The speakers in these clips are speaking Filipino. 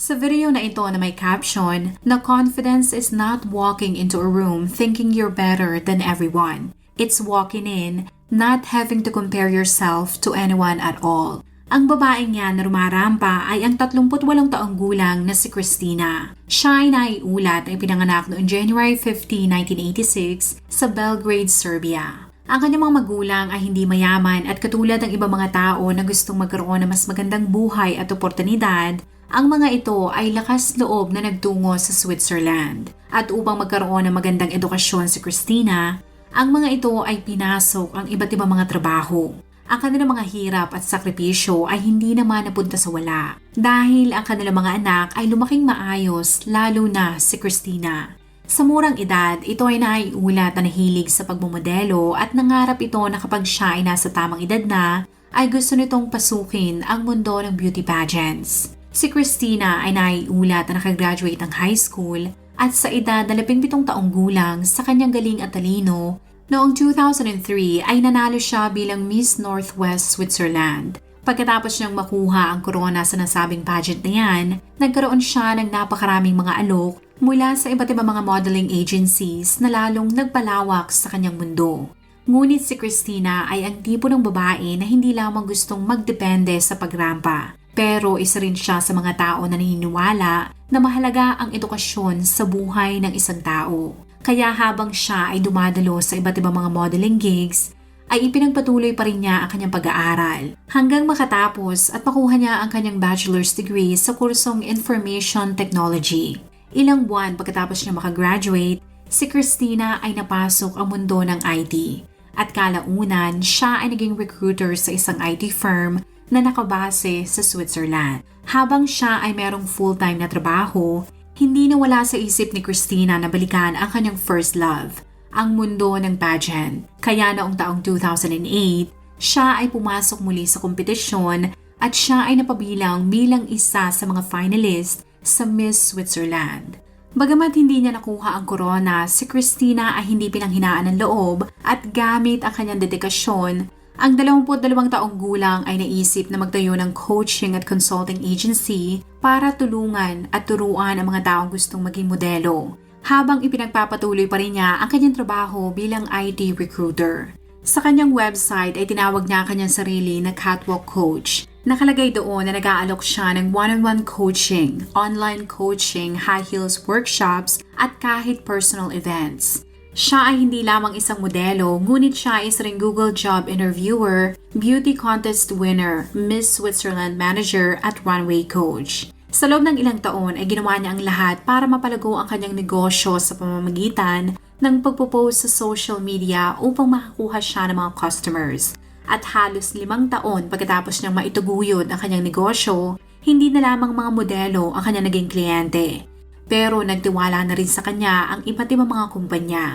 Sa video na ito na may caption, na confidence is not walking into a room thinking you're better than everyone. It's walking in, not having to compare yourself to anyone at all. Ang babaeng yan na rumarampa ay ang 38 taong gulang na si Christina. Siya ay naiulat ay pinanganak noong January 15, 1986 sa Belgrade, Serbia. Ang kanyang mga magulang ay hindi mayaman at katulad ng ibang mga tao na gustong magkaroon ng mas magandang buhay at oportunidad, ang mga ito ay lakas loob na nagtungo sa Switzerland. At upang magkaroon ng magandang edukasyon si Christina, ang mga ito ay pinasok ang iba't ibang mga trabaho. Ang kanilang mga hirap at sakripisyo ay hindi naman napunta sa wala dahil ang kanilang mga anak ay lumaking maayos lalo na si Christina. Sa murang edad, ito ay naiulat na nahilig sa pagmumodelo at nangarap ito na kapag siya ay nasa tamang edad na, ay gusto nitong pasukin ang mundo ng beauty pageants. Si Christina ay naiulat na nakagraduate ng high school at sa edad na 17 taong gulang sa kanyang galing at talino, noong 2003 ay nanalo siya bilang Miss Northwest Switzerland. Pagkatapos niyang makuha ang korona sa nasabing pageant na yan, nagkaroon siya ng napakaraming mga alok mula sa iba't ibang mga modeling agencies na lalong nagpalawak sa kanyang mundo. Ngunit si Christina ay ang tipo ng babae na hindi lamang gustong magdepende sa pagrampa. Pero isa rin siya sa mga tao na naniniwala na mahalaga ang edukasyon sa buhay ng isang tao. Kaya habang siya ay dumadalo sa iba't ibang mga modeling gigs, ay ipinagpatuloy pa rin niya ang kanyang pag-aaral hanggang makatapos at makuha niya ang kanyang bachelor's degree sa kursong Information Technology. Ilang buwan pagkatapos niya makagraduate, si Christina ay napasok ang mundo ng IT. At kalaunan, siya ay naging recruiter sa isang IT firm na nakabase sa Switzerland. Habang siya ay merong full-time na trabaho, hindi nawala sa isip ni Christina na balikan ang kanyang first love, ang mundo ng pageant. Kaya noong taong 2008, siya ay pumasok muli sa kompetisyon at siya ay napabilang bilang isa sa mga finalist sa Miss Switzerland. Bagamat hindi niya nakuha ang corona, si Christina ay hindi pinanghinaan ng loob at gamit ang kanyang dedikasyon ang 22 taong gulang ay naisip na magtayo ng coaching at consulting agency para tulungan at turuan ang mga taong gustong maging modelo habang ipinagpapatuloy pa rin niya ang kanyang trabaho bilang IT recruiter. Sa kanyang website ay tinawag niya ang kanyang sarili na catwalk coach. Nakalagay doon na nag-aalok siya ng one-on-one coaching, online coaching, high heels workshops at kahit personal events. Siya ay hindi lamang isang modelo, ngunit siya ay ring Google Job Interviewer, Beauty Contest winner, Miss Switzerland Manager at runway coach. Sa loob ng ilang taon ay ginawa niya ang lahat para mapalago ang kanyang negosyo sa pamamagitan ng pagpo-post sa social media upang makakuha siya ng mga customers. At halos limang taon pagkatapos niyang maituguyod ang kanyang negosyo, hindi na lamang mga modelo ang kanyang naging kliyente. Pero nagtiwala na rin sa kanya ang iba't ibang mga kumpanya.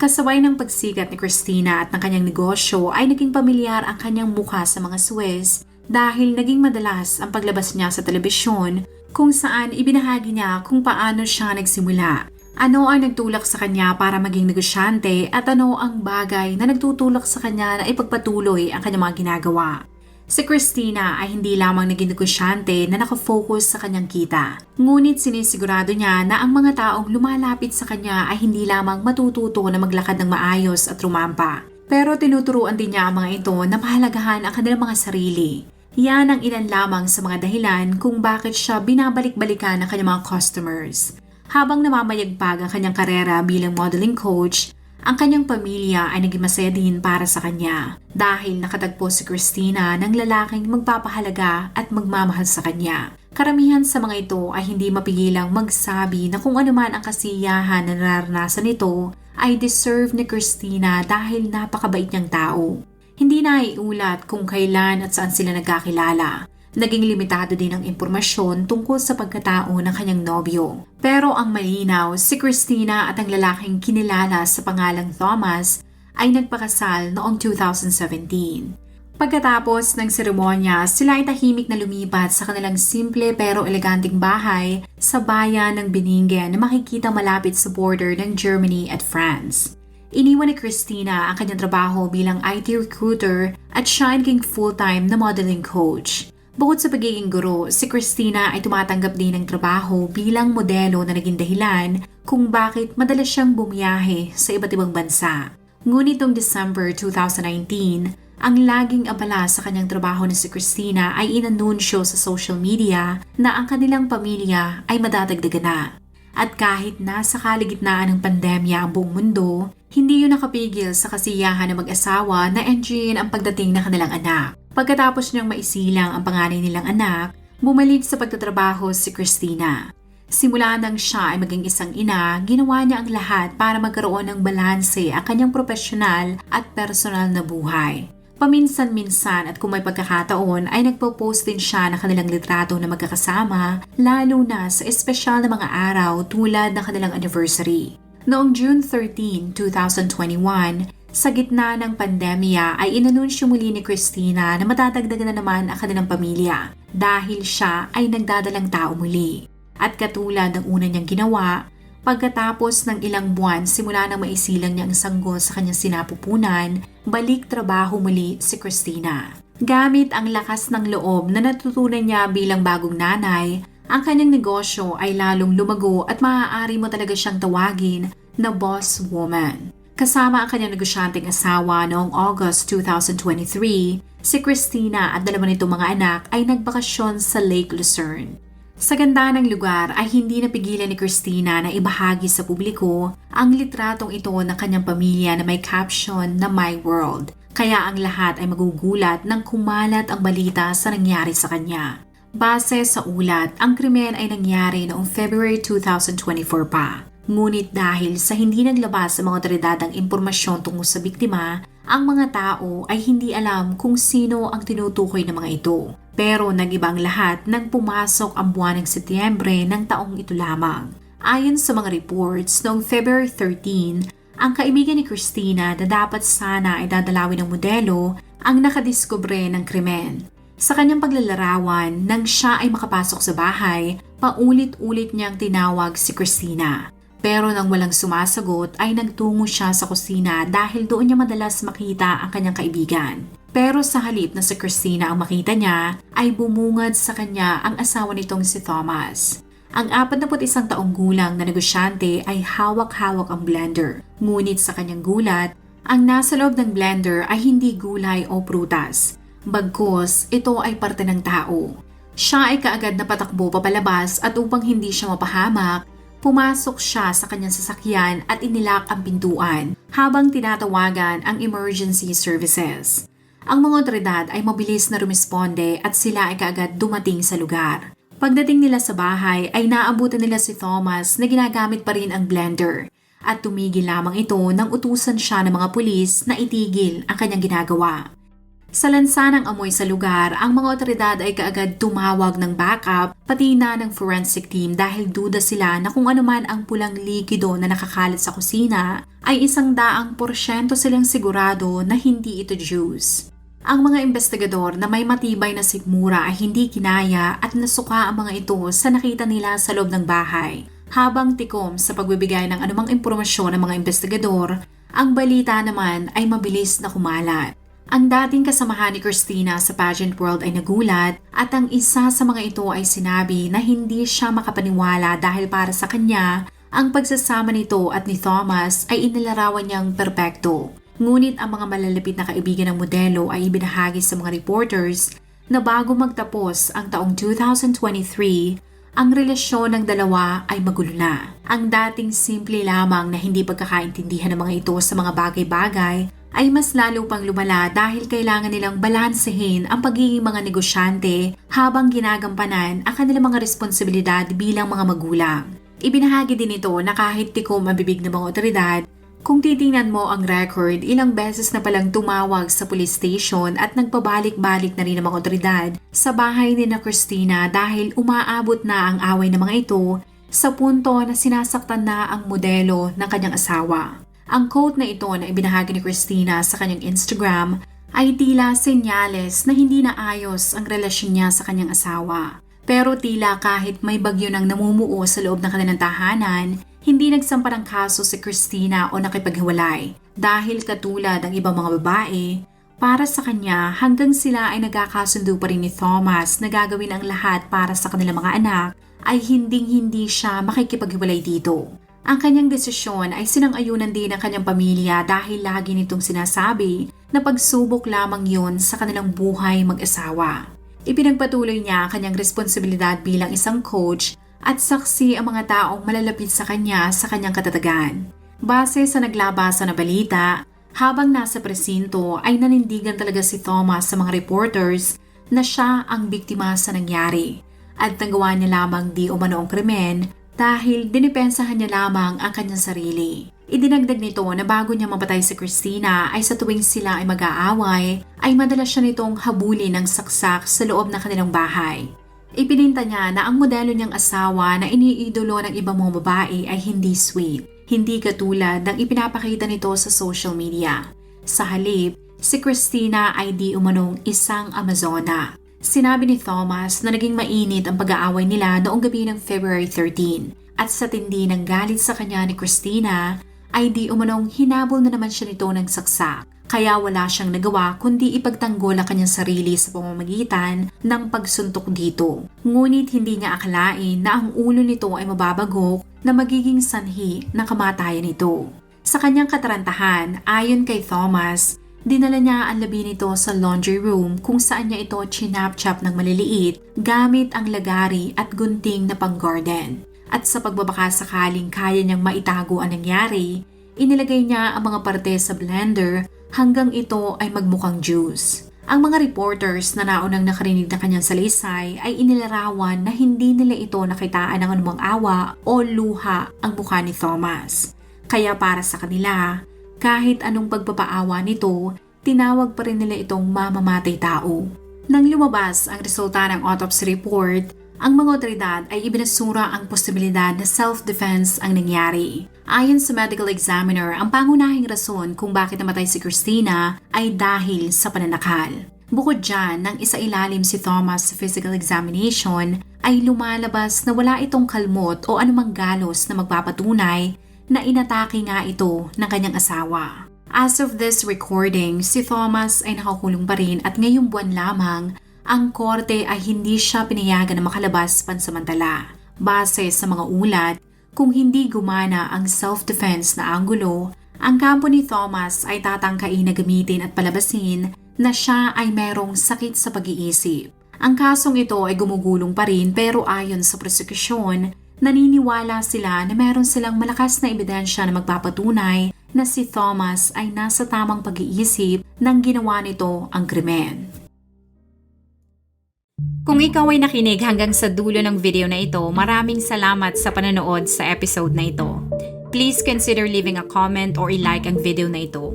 Kasabay ng pagsikat ni Christina at ng kanyang negosyo ay naging pamilyar ang kanyang mukha sa mga Swiss dahil naging madalas ang paglabas niya sa telebisyon kung saan ibinahagi niya kung paano siya nagsimula. Ano ang nagtulak sa kanya para maging negosyante at ano ang bagay na nagtutulak sa kanya na ipagpatuloy ang kanyang mga ginagawa. Si Christina ay hindi lamang naging negosyante na nakafocus sa kanyang kita. Ngunit sinisigurado niya na ang mga taong lumalapit sa kanya ay hindi lamang matututo na maglakad ng maayos at rumampa. Pero tinuturuan din niya ang mga ito na pahalagahan ang kanilang mga sarili. Yan ang ilan lamang sa mga dahilan kung bakit siya binabalik-balikan ng kanyang mga customers. Habang namamayagpag ang kanyang karera bilang modeling coach, ang kanyang pamilya ay naging masaya din para sa kanya dahil nakatagpo si Christina ng lalaking magpapahalaga at magmamahal sa kanya. Karamihan sa mga ito ay hindi mapigilang magsabi na kung anuman ang kasiyahan na nararanasan nito ay deserve ni Christina dahil napakabait niyang tao. Hindi na iulat kung kailan at saan sila nagkakilala. Naging limitado din ang impormasyon tungkol sa pagkatao ng kanyang nobyo. Pero ang malinaw, si Christina at ang lalaking kinilala sa pangalang Thomas ay nagpakasal noong 2017. Pagkatapos ng seremonya, sila ay tahimik na lumipat sa kanilang simple pero eleganteng bahay sa bayan ng Biningen na makikita malapit sa border ng Germany at France. Iniwan ni Christina ang kanyang trabaho bilang IT recruiter at siya naging full-time na modeling coach. Bukod sa pagiging guro, si Christina ay tumatanggap din ng trabaho bilang modelo na naging dahilan kung bakit madalas siyang bumiyahe sa iba't ibang bansa. Ngunit noong December 2019, ang laging abala sa kanyang trabaho ni si Christina ay inanunsyo sa social media na ang kanilang pamilya ay madadagdagan na. At kahit nasa kaligitnaan ng pandemya ang buong mundo, hindi yun nakapigil sa kasiyahan ng mag-asawa na enjoyin ang pagdating ng kanilang anak. Pagkatapos niyang maisilang ang panganay nilang anak, bumalik sa pagtatrabaho si Christina. Simula nang siya ay maging isang ina, ginawa niya ang lahat para magkaroon ng balanse ang kanyang profesional at personal na buhay. Paminsan-minsan at kung may pagkakataon ay nagpo-post din siya ng kanilang litrato na magkakasama, lalo na sa espesyal na mga araw tulad ng kanilang anniversary. Noong June 13, 2021, sa gitna ng pandemya ay inanunsyo muli ni Christina na matadagdagan na naman ang kanilang pamilya dahil siya ay nagdadalang tao muli. At katulad ng una niyang ginawa, Pagkatapos ng ilang buwan simula nang maisilang niya ang sanggol sa kanyang sinapupunan, balik trabaho muli si Christina. Gamit ang lakas ng loob na natutunan niya bilang bagong nanay, ang kanyang negosyo ay lalong lumago at maaari mo talaga siyang tawagin na boss woman. Kasama ang kanyang negosyanteng asawa noong August 2023, si Christina at dalawa nitong mga anak ay nagbakasyon sa Lake Lucerne. Sa ganda ng lugar ay hindi napigilan ni Christina na ibahagi sa publiko ang litratong ito ng kanyang pamilya na may caption na My World. Kaya ang lahat ay magugulat nang kumalat ang balita sa nangyari sa kanya. Base sa ulat, ang krimen ay nangyari noong February 2024 pa. Ngunit dahil sa hindi naglabas sa mga otoridad ang impormasyon tungkol sa biktima, ang mga tao ay hindi alam kung sino ang tinutukoy ng mga ito. Pero nag-ibang lahat nang pumasok ang buwan ng Setyembre ng taong ito lamang. Ayon sa mga reports, noong February 13, ang kaibigan ni Christina na dapat sana ay dadalawin ng modelo ang nakadiskubre ng krimen. Sa kanyang paglalarawan, nang siya ay makapasok sa bahay, paulit-ulit niyang tinawag si Christina. Pero nang walang sumasagot ay nagtungo siya sa kusina dahil doon niya madalas makita ang kanyang kaibigan. Pero sa halip na si Christina ang makita niya, ay bumungad sa kanya ang asawa nitong si Thomas. Ang 41 taong gulang na negosyante ay hawak-hawak ang blender. Ngunit sa kanyang gulat, ang nasa loob ng blender ay hindi gulay o prutas. Bagkos, ito ay parte ng tao. Siya ay kaagad na patakbo papalabas at upang hindi siya mapahamak, pumasok siya sa kanyang sasakyan at inilak ang pintuan habang tinatawagan ang emergency services. Ang mga otoridad ay mabilis na rumisponde at sila ay kaagad dumating sa lugar. Pagdating nila sa bahay ay naabutan nila si Thomas na ginagamit pa rin ang blender at tumigil lamang ito nang utusan siya ng mga pulis na itigil ang kanyang ginagawa. Sa lansa ng amoy sa lugar, ang mga otoridad ay kaagad tumawag ng backup pati na ng forensic team dahil duda sila na kung anuman ang pulang likido na nakakalat sa kusina ay isang daang porsyento silang sigurado na hindi ito juice. Ang mga investigador na may matibay na sikmura ay hindi kinaya at nasuka ang mga ito sa nakita nila sa loob ng bahay. Habang tikom sa pagbibigay ng anumang impormasyon ng mga investigador, ang balita naman ay mabilis na kumalat. Ang dating kasamahan ni Christina sa pageant world ay nagulat at ang isa sa mga ito ay sinabi na hindi siya makapaniwala dahil para sa kanya, ang pagsasama nito at ni Thomas ay inilarawan niyang perpekto. Ngunit ang mga malalapit na kaibigan ng modelo ay ibinahagi sa mga reporters na bago magtapos ang taong 2023, ang relasyon ng dalawa ay magulo na. Ang dating simple lamang na hindi pagkakaintindihan ng mga ito sa mga bagay-bagay ay mas lalo pang lumala dahil kailangan nilang balansehin ang pagiging mga negosyante habang ginagampanan ang kanilang mga responsibilidad bilang mga magulang. Ibinahagi din ito na kahit tikom ang bibig ng mga otoridad, kung titingnan mo ang record, ilang beses na palang tumawag sa police station at nagpabalik-balik na rin ang mga otoridad sa bahay ni na Christina dahil umaabot na ang away ng mga ito sa punto na sinasaktan na ang modelo ng kanyang asawa. Ang quote na ito na ibinahagi ni Christina sa kanyang Instagram ay tila senyales na hindi na ayos ang relasyon niya sa kanyang asawa. Pero tila kahit may bagyo nang namumuo sa loob ng kanilang tahanan, hindi nagsampa ng kaso si Christina o nakipaghiwalay dahil katulad ng ibang mga babae, para sa kanya hanggang sila ay nagkakasundo pa rin ni Thomas na gagawin ang lahat para sa kanilang mga anak ay hinding-hindi siya makikipaghiwalay dito. Ang kanyang desisyon ay sinang-ayunan din ng kanyang pamilya dahil lagi nitong sinasabi na pagsubok lamang yon sa kanilang buhay mag-asawa. Ipinagpatuloy niya ang kanyang responsibilidad bilang isang coach at saksi ang mga taong malalapit sa kanya sa kanyang katatagan. Base sa naglabasa na balita, habang nasa presinto ay nanindigan talaga si Thomas sa mga reporters na siya ang biktima sa nangyari at nagawa niya lamang di umano ang krimen dahil dinipensahan niya lamang ang kanyang sarili. Idinagdag nito na bago niya mapatay si Christina ay sa tuwing sila ay mag-aaway ay madalas siya nitong habulin ng saksak sa loob ng kanilang bahay. Ipininta niya na ang modelo niyang asawa na iniidolo ng ibang mga babae ay hindi sweet, hindi katulad ng ipinapakita nito sa social media. Sa halip, si Christina ay di umanong isang Amazona. Sinabi ni Thomas na naging mainit ang pag-aaway nila noong gabi ng February 13 at sa tindi ng galit sa kanya ni Christina ay di umanong hinabol na naman siya nito ng saksak. Kaya wala siyang nagawa kundi ipagtanggol ang kanyang sarili sa pamamagitan ng pagsuntok dito. Ngunit hindi niya akalain na ang ulo nito ay mababagok na magiging sanhi ng kamatayan nito. Sa kanyang katarantahan, ayon kay Thomas, dinala niya ang labi nito sa laundry room kung saan niya ito chinap-chap ng maliliit gamit ang lagari at gunting na pang-garden. At sa pagbabaka sakaling kaya niyang maitago ang nangyari, inilagay niya ang mga parte sa blender hanggang ito ay magmukhang juice. Ang mga reporters na naunang nakarinig na kanyang salaysay ay inilarawan na hindi nila ito nakitaan ng anumang awa o luha ang mukha ni Thomas. Kaya para sa kanila, kahit anong pagpapaawa nito, tinawag pa rin nila itong mamamatay tao. Nang lumabas ang resulta ng autopsy report, ang mga otoridad ay ibinasura ang posibilidad na self-defense ang nangyari. Ayon sa medical examiner, ang pangunahing rason kung bakit namatay si Christina ay dahil sa pananakal. Bukod dyan, nang isa ilalim si Thomas sa physical examination, ay lumalabas na wala itong kalmot o anumang galos na magpapatunay na inatake nga ito ng kanyang asawa. As of this recording, si Thomas ay nakakulong pa rin at ngayong buwan lamang ang korte ay hindi siya pinayagan na makalabas pansamantala. Base sa mga ulat, kung hindi gumana ang self-defense na anggulo, ang kampo ni Thomas ay tatangkain na gamitin at palabasin na siya ay merong sakit sa pag-iisip. Ang kasong ito ay gumugulong pa rin pero ayon sa prosekusyon, naniniwala sila na meron silang malakas na ebidensya na magpapatunay na si Thomas ay nasa tamang pag-iisip nang ginawa nito ang krimen. Kung ikaw ay nakinig hanggang sa dulo ng video na ito, maraming salamat sa panonood sa episode na ito. Please consider leaving a comment or i-like ang video na ito.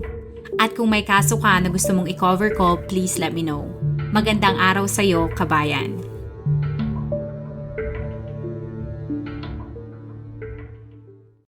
At kung may kaso ka na gusto mong i-cover ko, please let me know. Magandang araw sa iyo, kabayan.